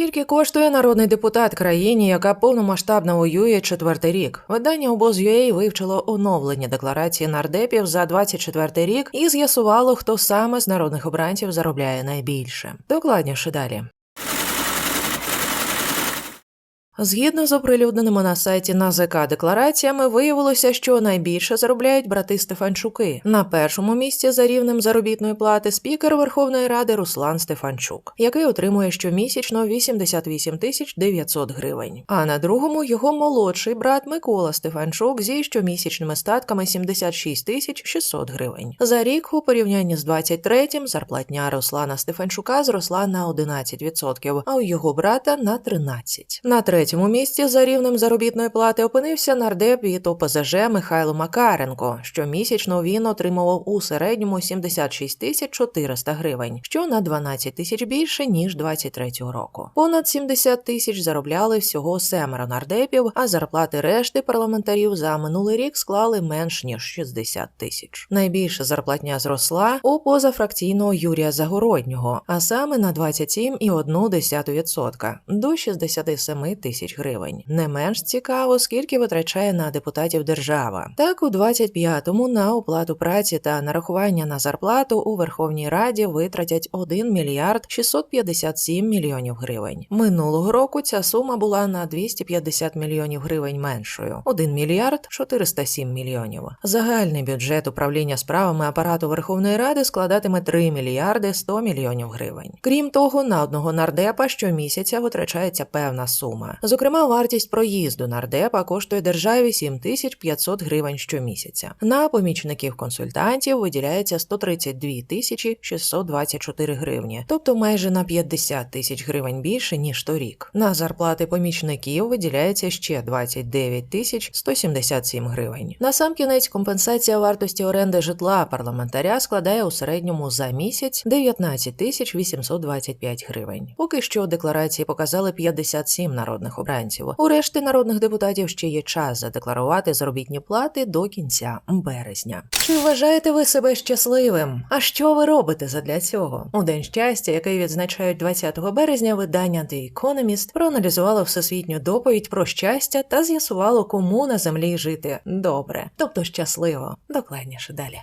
Скільки коштує народний депутат країні, яка повномасштабно воює четвертий рік? Видання обоз.ua вивчило оновлення декларації нардепів за 24 рік і з'ясувало, хто саме з народних обранців заробляє найбільше. Докладніше далі. Згідно з оприлюдненими на сайті НАЗК деклараціями, виявилося, що найбільше заробляють брати Стефанчуки. На першому місці за рівнем заробітної плати спікер Верховної Ради Руслан Стефанчук, який отримує щомісячно 88 тисяч 900 гривень. А на другому його молодший брат Микола Стефанчук зі щомісячними статками 76 тисяч 600 гривень. За рік у порівнянні з 23-м зарплатня Руслана Стефанчука зросла на 11%, а у його брата на 13%. На третьому місці за рівнем заробітної плати опинився нардеп від ОПЗЖ Михайло Макаренко. Щомісячно він отримував у середньому 76 тисяч 400 гривень, що на 12 тисяч більше ніж 23-го року. Понад 70 тисяч заробляли всього семеро нардепів, а зарплати решти парламентарів за минулий рік склали менш ніж 60 тисяч. Найбільша зарплатня зросла у позафракційного Юрія Загороднього, а саме на 27,1% до 67 тисяч гривень. Не менш цікаво, скільки витрачає на депутатів держава. Так, у 25-му на оплату праці та нарахування на зарплату у Верховній Раді витратять 1 мільярд 657 мільйонів гривень. Минулого року ця сума була на 250 мільйонів гривень меншою 1 мільярд 407 мільйонів. Загальний бюджет управління справами апарату Верховної Ради складатиме 3 мільярди 100 мільйонів гривень. Крім того, на одного нардепа щомісяця витрачається певна сума. Зокрема, вартість проїзду нардепа коштує державі 7500 гривень щомісяця. На помічників консультантів виділяється 132 тисячі 624 гривні, тобто майже на 50 тисяч гривень більше ніж торік. На зарплати помічників виділяється ще 29 тисяч 177 гривень. Насамкінець компенсація вартості оренди житла парламентаря складає у середньому за місяць 19 тисяч 825 гривень. Поки що декларації показали 57 народних обранців. У решти народних депутатів ще є час задекларувати заробітні плати до кінця березня. Чи вважаєте ви себе щасливим? А що ви робите задля цього? У день щастя, який відзначають 20 березня, видання The Economist проаналізувало всесвітню доповідь про щастя та з'ясувало, кому на землі жити добре, тобто щасливо. Докладніше далі.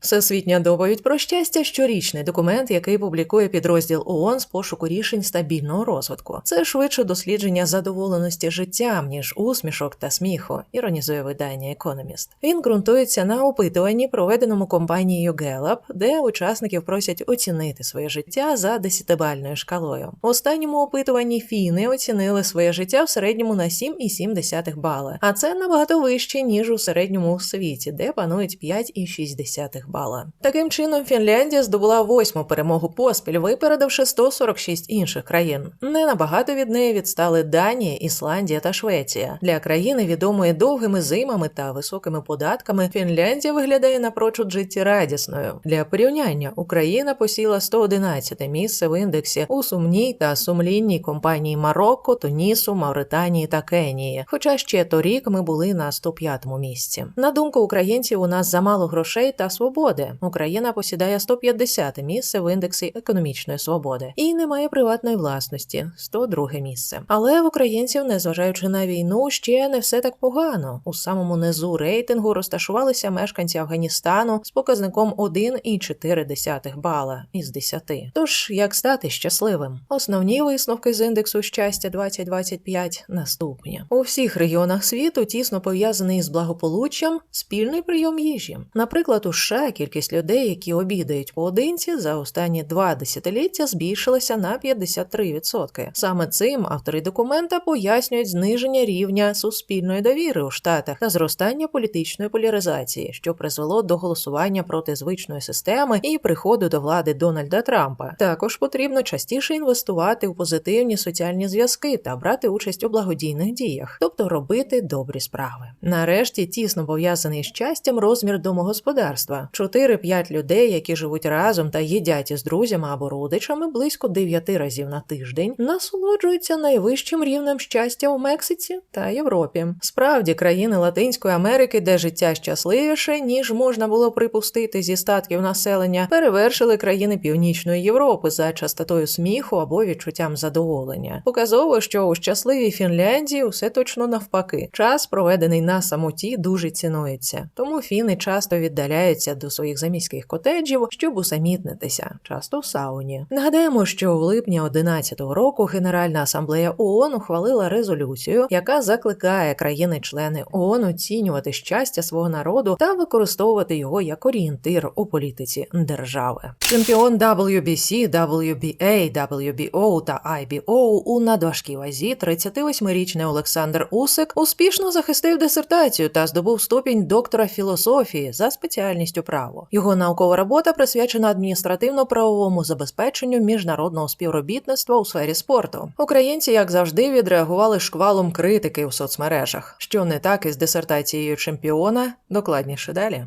Всесвітня доповідь про щастя щорічний документ, який публікує підрозділ ООН з пошуку рішень стабільного розвитку. Це швидше дослідження задоволеності життям, ніж усмішок та сміху, іронізує видання Economist. Він ґрунтується на опитуванні, проведеному компанією Gallup, де учасників просять оцінити своє життя за десятибальною шкалою. У останньому опитуванні фіни оцінили своє життя в середньому на 7,7 бали, а це набагато вище ніж у середньому у світі, де панують 5,6 бала. Таким чином, Фінляндія здобула восьму перемогу поспіль, випередивши 146 інших країн. Не набагато від неї відстали Данія, Ісландія та Швеція. Для країни, відомої довгими зимами та високими податками, Фінляндія виглядає напрочуд життєрадісною. Для порівняння Україна посіла 111 місце в індексі у сумній та сумлінній компанії Марокко, Тунісу, Мавританії та Кенії. Хоча ще торік ми були на 105-му місці. На думку українців, у нас замало грошей та свободи. Україна посідає 150 місце в індексі економічної свободи і не має приватної власності 102 місце. Але в українців, незважаючи на війну, ще не все так погано. У самому низу рейтингу розташувалися мешканці Афганістану з показником 1,4 бала із 10. Тож як стати щасливим? Основні висновки з індексу щастя 2025 наступні у всіх регіонах світу тісно пов'язаний з благополуччям спільний прийом їжі. Наприклад, у США кількість людей, які обідають поодинці, за останні два десятиліття збільшилася на 53%. Саме цим автори документа пояснюють зниження рівня суспільної довіри у штатах та зростання політичної поляризації, що призвело до голосування проти звичної системи і приходу до влади Дональда Трампа. Також потрібно частіше інвестувати у позитивні соціальні зв'язки та брати участь у благодійних діях, тобто робити добрі справи. Нарешті тісно пов'язаний з щастям розмір домогосподарства. 4-5 людей, які живуть разом та їдять із друзями або родичами близько 9 разів на тиждень, насолоджуються найвищим рівнем щастя у Мексиці та Європі. Справді, країни Латинської Америки, де життя щасливіше, ніж можна було припустити зі статків населення, перевершили країни Північної Європи за частотою сміху або відчуттям задоволення. Показово, що у щасливій Фінляндії усе точно навпаки. Час, проведений на самоті, дуже цінується. Тому фіни часто віддаляються до своїх заміських котеджів, щоб усамітнитися, часто в сауні. Нагадаємо, що у липні 2011 року Генеральна асамблея ООН ухвалила резолюцію, яка закликає країни-члени ООН оцінювати щастя свого народу та використовувати його як орієнтир у політиці держави. Чемпіон WBC, WBA, WBO та IBO у надважкій вазі 38-річний Олександр Усик успішно захистив дисертацію та здобув ступінь доктора філософії за спеціальністю право. Його наукова робота присвячена адміністративно-правовому забезпеченню міжнародного співробітництва у сфері спорту. Українці, як завжди, відреагували шквалом критики у соцмережах, що не так із дисертацією чемпіона, докладніше далі.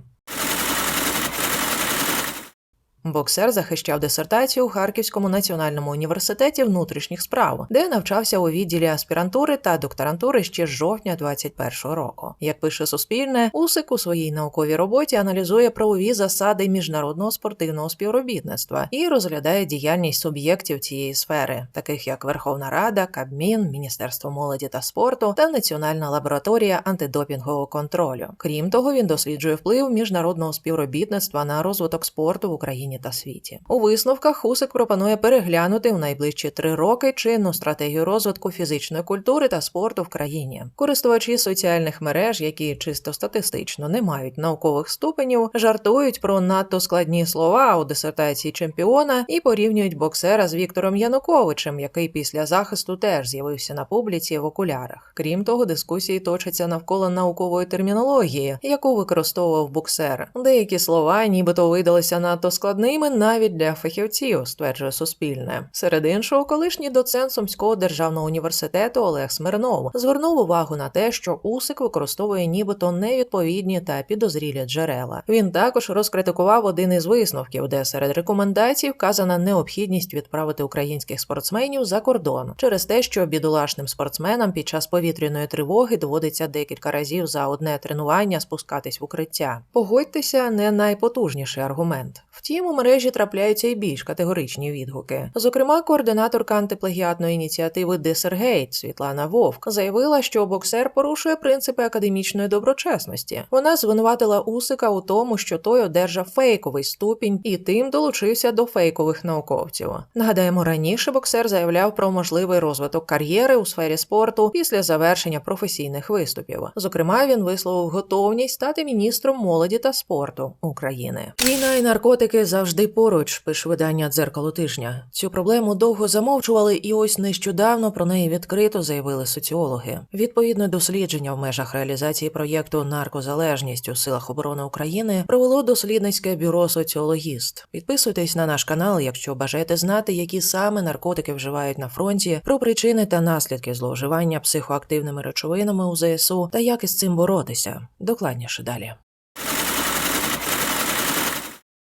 Боксер захищав дисертацію у Харківському національному університеті внутрішніх справ, де навчався у відділі аспірантури та докторантури ще з жовтня 21-го року. Як пише Суспільне, Усик у своїй науковій роботі аналізує правові засади міжнародного спортивного співробітництва і розглядає діяльність суб'єктів цієї сфери, таких як Верховна Рада, Кабмін, Міністерство молоді та спорту та Національна лабораторія антидопінгового контролю. Крім того, він досліджує вплив міжнародного співробітництва на розвиток спорту в Україні та світі. У висновках Хусик пропонує переглянути у найближчі три роки чинну стратегію розвитку фізичної культури та спорту в країні. Користувачі соціальних мереж, які чисто статистично не мають наукових ступенів, жартують про надто складні слова у дисертації чемпіона і порівнюють боксера з Віктором Януковичем, який після захисту теж з'явився на публіці в окулярах. Крім того, дискусії точаться навколо наукової термінології, яку використовував боксер. Деякі слова, нібито видалися надто складними навіть для фахівців, стверджує Суспільне. Серед іншого, колишній доцент Сумського державного університету Олег Смирнов звернув увагу на те, що Усик використовує нібито невідповідні та підозрілі джерела. Він також розкритикував один із висновків, де серед рекомендацій вказана необхідність відправити українських спортсменів за кордон через те, що бідолашним спортсменам під час повітряної тривоги доводиться декілька разів за одне тренування спускатись в укриття. Погодьтеся, не найпотужніший аргумент. Втім, у мережі трапляються й більш категоричні відгуки. Зокрема, координаторка антиплагіатної ініціативи Дисергейт Світлана Вовк заявила, що боксер порушує принципи академічної доброчесності. Вона звинуватила Усика у тому, що той одержав фейковий ступінь і тим долучився до фейкових науковців. Нагадаємо, раніше боксер заявляв про можливий розвиток кар'єри у сфері спорту після завершення професійних виступів. Зокрема, він висловив готовність стати міністром молоді та спорту України. Війна і наркотики завжди поруч, пише видання дзеркало тижня. Цю проблему довго замовчували, і ось нещодавно про неї відкрито заявили соціологи. Відповідне дослідження в межах реалізації проєкту Наркозалежність у силах оборони України провело дослідницьке бюро Соціологіст. Підписуйтесь на наш канал, якщо бажаєте знати, які саме наркотики вживають на фронті, про причини та наслідки зловживання психоактивними речовинами у ЗСУ та як із цим боротися. Докладніше далі.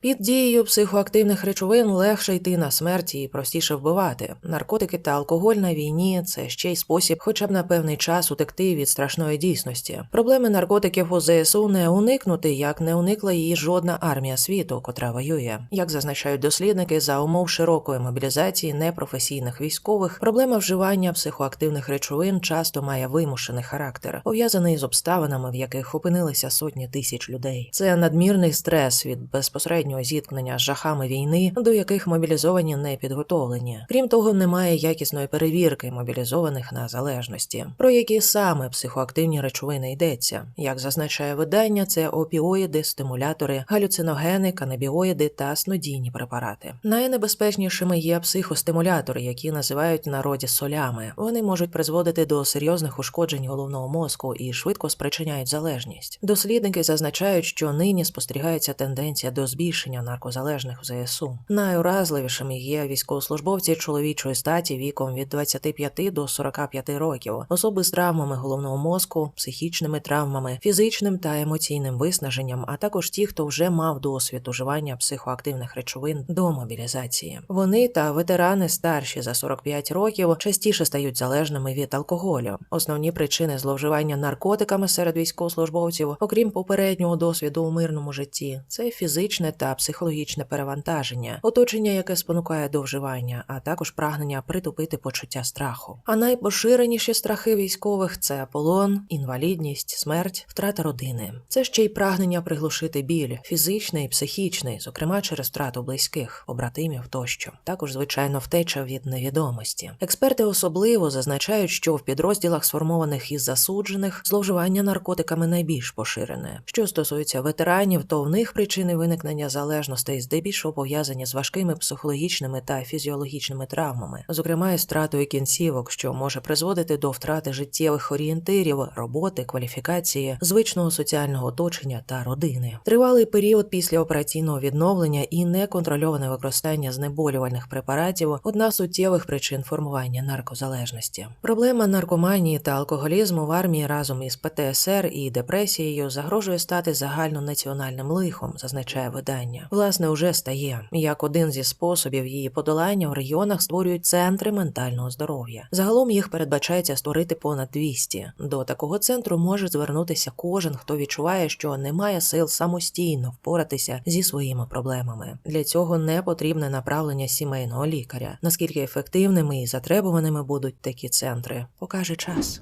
Під дією психоактивних речовин легше йти на смерть і простіше вбивати. Наркотики та алкоголь на війні це ще й спосіб, хоча б на певний час утекти від страшної дійсності. Проблеми наркотиків у ЗСУ не уникнути, як не уникла її жодна армія світу, котра воює. Як зазначають дослідники, за умов широкої мобілізації непрофесійних військових, проблема вживання психоактивних речовин часто має вимушений характер, пов'язаний з обставинами, в яких опинилися сотні тисяч людей. Це надмірний стрес від безпосередньо безпосереднього зіткнення з жахами війни, до яких мобілізовані не підготовлені. Крім того, немає якісної перевірки мобілізованих на залежності, про які саме психоактивні речовини йдеться. Як зазначає видання, це опіоїди, стимулятори, галюциногени, канабіоїди та снодійні препарати. Найнебезпечнішими є психостимулятори, які називають народі солями. Вони можуть призводити до серйозних ушкоджень головного мозку і швидко спричиняють залежність. Дослідники зазначають, що нині спостерігається тенденція до збільшення рішення наркозалежних в ЗСУ. Найуразливішими є військовослужбовці чоловічої статі віком від 25 до 45 років, особи з травмами головного мозку, психічними травмами, фізичним та емоційним виснаженням, а також ті, хто вже мав досвід уживання психоактивних речовин до мобілізації. Вони та ветерани старші за 45 років частіше стають залежними від алкоголю. Основні причини зловживання наркотиками серед військовослужбовців, окрім попереднього досвіду у мирному житті, це фізичне та психологічне перевантаження, оточення, яке спонукає до вживання, а також прагнення притупити почуття страху. А найпоширеніші страхи військових це полон, інвалідність, смерть, втрата родини. Це ще й прагнення приглушити біль, фізичний, психічний, зокрема через втрату близьких, побратимів тощо. Також, звичайно, втеча від невідомості. Експерти особливо зазначають, що в підрозділах, сформованих із засуджених, зловживання наркотиками найбільш поширене. Що стосується ветеранів, то в них причини виникнення залежностей здебільшого пов'язані з важкими психологічними та фізіологічними травмами, зокрема із втратою кінцівок, що може призводити до втрати життєвих орієнтирів, роботи, кваліфікації, звичного соціального оточення та родини. Тривалий період після операційного відновлення і неконтрольоване використання знеболювальних препаратів одна з суттєвих причин формування наркозалежності. Проблема наркоманії та алкоголізму в армії разом із ПТСР і депресією загрожує стати загальнонаціональним лихом, зазначає видання. Власне, уже стає як один зі способів її подолання в регіонах створюють центри ментального здоров'я. Загалом їх передбачається створити понад 200. До такого центру може звернутися кожен, хто відчуває, що не має сил самостійно впоратися зі своїми проблемами. Для цього не потрібне направлення сімейного лікаря. Наскільки ефективними і затребуваними будуть такі центри, покаже час.